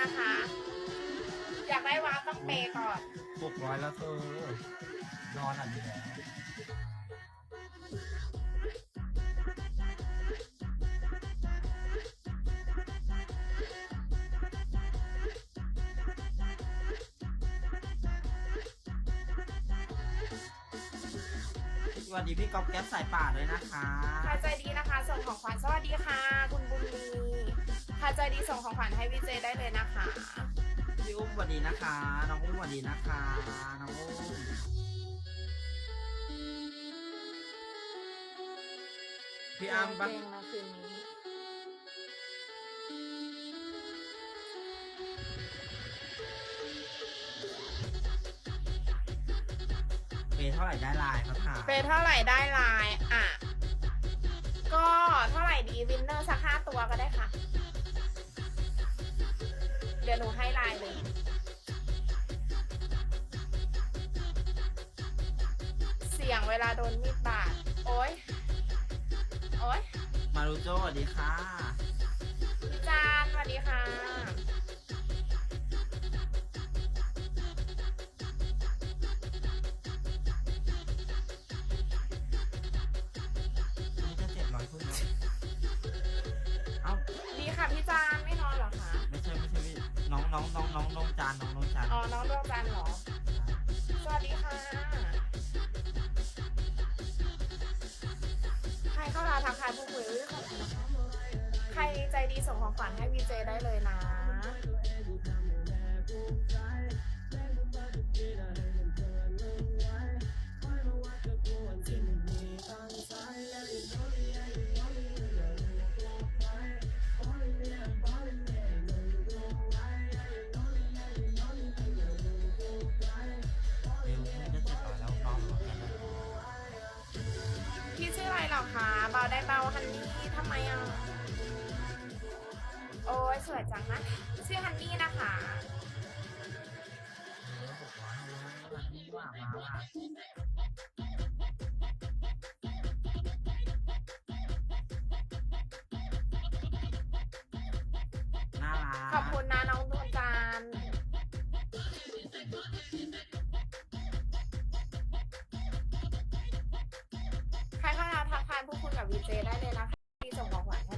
นะคะ อยากได้วาร์ปต้องเปย์ก่อน หกร้อยแล้วเธอนอนอะดีแล้วสวัสดีพี่ก๊อฟแก๊ปสายป่าด้วยนะคะ ใครใจดีนะคะ ส่งของขวัญสวัสดีค่ะคุณบุญมี ใครใจดีส่งของขวัญให้วีเจได้เลยนะคะ พี่อุ้มสวัสดีนะคะ น้องอุ้มสวัสดีนะคะ น้องอุ้มพี่อ้ำปะเก่งนะคืนนี้เปย์เท่าไหร่ได้ไลน์เขาถามเปย์เท่าไหร่ได้ไลน์ ดี๋ยวหนูให้ไลน์เลย เสียงเวลาโดนมีดบาด โอ๊ยโอ๊ยมารุโจสวัสดีค่ะ พี่จานสวัสดีค่ะ น้องน้องน้องน้องจานน้องน้องจานอ๋อ น้องดวงจันทร์เหรอ สวัสดีค่ะ ใครเข้ามาทักทายผู้คุยด้วยขอบคุณนะคะใครใจดีส่งของขวัญให้วีเจได้เลยนะ ได้เบาฮันนี่ทำไมอะ โอ้ยสวยจังนะ ชื่อฮันนี่นะคะเออหกร้อยแล้วนี่ว่ามาว่า ดีเจได้เลยนะคะที่ส่งของขวัญให้